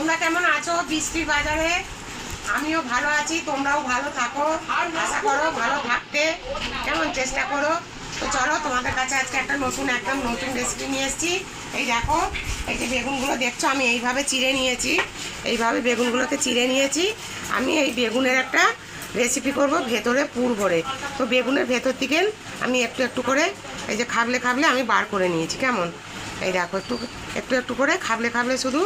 তোমরা কেমন আছো? বৃষ্টির বাজারে। আমিও ভালো আছি, তোমরাও ভালো থাকো। আশা করো ভালো থাকতে। কেমন চেষ্টা করো? তো চলো, তোমাদের কাছে আজকে একটা নতুন, একদম নতুন রেসিপি নিয়ে এসেছি। এই দেখো, এই যে বেগুনগুলো দেখছ, আমি এইভাবে চিড়ে নিয়েছি। এইভাবে বেগুনগুলোকে চিড়ে নিয়েছি। আমি এই বেগুনের একটা রেসিপি করব ভেতরে পুর ভরে। তো বেগুনের ভেতর থেকে আমি একটু একটু করে এই যে খাবলে খাবলে আমি বার করে নিয়েছি, কেমন? এই দেখো, একটু একটু একটু করে খাবলে খাবলে শুধু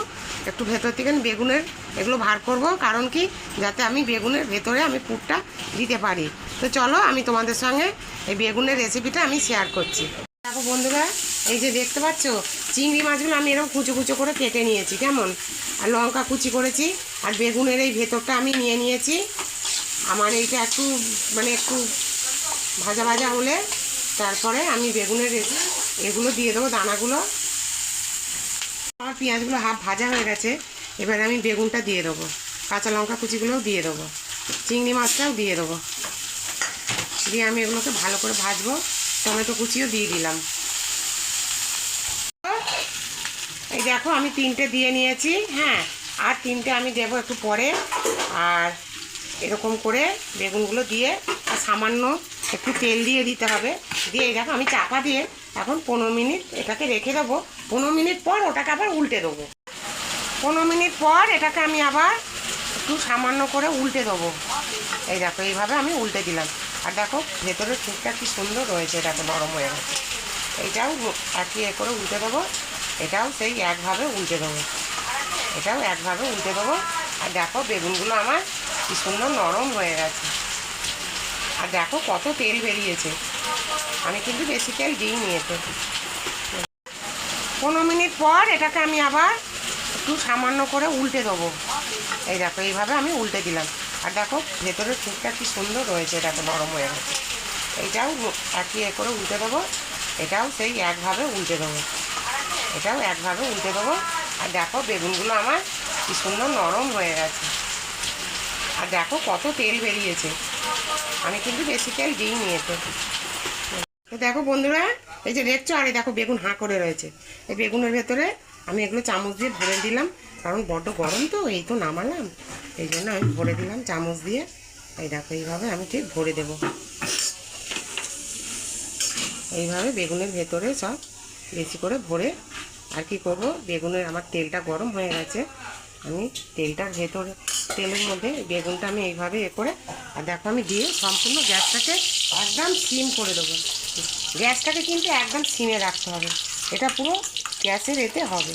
একটু ভেতর থেকে বেগুনের এগুলো ভার করব, কারণ কি যাতে আমি বেগুনের ভেতরে আমি পুরটা দিতে পারি। তো চলো, আমি তোমাদের সঙ্গে এই বেগুনের রেসিপিটা আমি শেয়ার করছি। দেখো বন্ধুরা, এই যে দেখতে পাচ্ছ, চিংড়ি মাছগুলো আমি এরকম কুচো কুচো করে কেটে নিয়েছি, কেমন? আর লঙ্কা কুচি করেছি, আর বেগুনের এই ভেতরটা আমি নিয়ে নিয়েছি। আমার এইটা একটু মানে একটু ভাজা ভাজা হলে তারপরে আমি বেগুনের এগুলো দিয়ে দেবো দানাগুলো। আমার পেঁয়াজগুলো হাফ ভাজা হয়ে গেছে, এবারে আমি বেগুনটা দিয়ে দেবো। কাঁচা লঙ্কা কুচিগুলোও দিয়ে দেবো। চিংড়ি মাছটাও দিয়ে দেবো। দিয়ে আমি এগুলোকে ভালো করে ভাজবো। টমেটো কুচিও দিয়ে দিলাম। এই দেখো, আমি তিনটে দিয়ে নিয়েছি। হ্যাঁ আর তিনটে আমি দেবো একটু পরে। আর এরকম করে বেগুনগুলো দিয়ে সামান্য একটু তেল দিয়ে দিতে হবে। দিয়ে দেখো, আমি চাপা দিয়ে এখন পনেরো মিনিট এটাকে রেখে দেবো। পনেরো মিনিট পর ওটাকে আবার উল্টে দেবো। পনেরো মিনিট পর এটাকে আমি আবার একটু সামান্য করে উল্টে দেবো। এই দেখো, এইভাবে আমি উল্টে দিলাম। আর দেখো, ভেতরের ফুটটা কি সুন্দর রয়েছে, এটাকে নরম হয়ে গেছে। এইটাও একই এ করে উল্টে দেবো। এটাও সেই একভাবে উল্টে দেবো। এটাও একভাবে উল্টে দেবো। আর দেখো, বেগুনগুলো আমার কি সুন্দর নরম হয়ে গেছে। আর দেখো কত তেল বেরিয়েছে। আমি কিন্তু বেশি তেল দিইনি এতে। পনেরো মিনিট পর এটাকে আমি আবার একটু সামান্য করে উল্টে দেবো। এই দেখো, এইভাবে আমি উল্টে দিলাম। আর দেখো, ভেতরের ফুটটা কি সুন্দর রয়েছে এটাকে নরম হয়ে গেছে। এইটাও একই এ করে উল্টে দেবো। এটাও সেই একভাবে উল্টে দেবো। এটাও একভাবে উল্টে দেবো। আর দেখো, বেগুনগুলো আমার কি সুন্দর নরম হয়ে গেছে। আর দেখো কত তেল বেরিয়েছে। আমি কিন্তু বেশি তেল দিইনি এতে। তো দেখো বন্ধুরা, এই যে দেখছ আর দেখো বেগুন হাঁ করে রয়েছে। এই বেগুনের ভেতরে আমি এগুলো চামচ দিয়ে ভরে দিলাম, কারণ বড্ড গরম তো, এই তো নামালাম। এই জন্য আমি ভরে দিলাম চামচ দিয়ে। এই দেখো, এইভাবে আমি ঠিক ভরে দেব। এইভাবে বেগুনের ভেতরে সব বেশি করে ভরে, আর কি করব? বেগুনের আমার তেলটা গরম হয়ে গেছে। আমি তেলটার ভেতরে, তেলের মধ্যে বেগুনটা আমি এইভাবে এ করে, আর দেখো আমি দিয়ে সম্পূর্ণ গ্যাসটাকে একদম সিম করে দেবো। গ্যাসটাকে কিন্তু একদম সিমে রাখতে হবে। এটা পুরো গ্যাসের এতে হবে।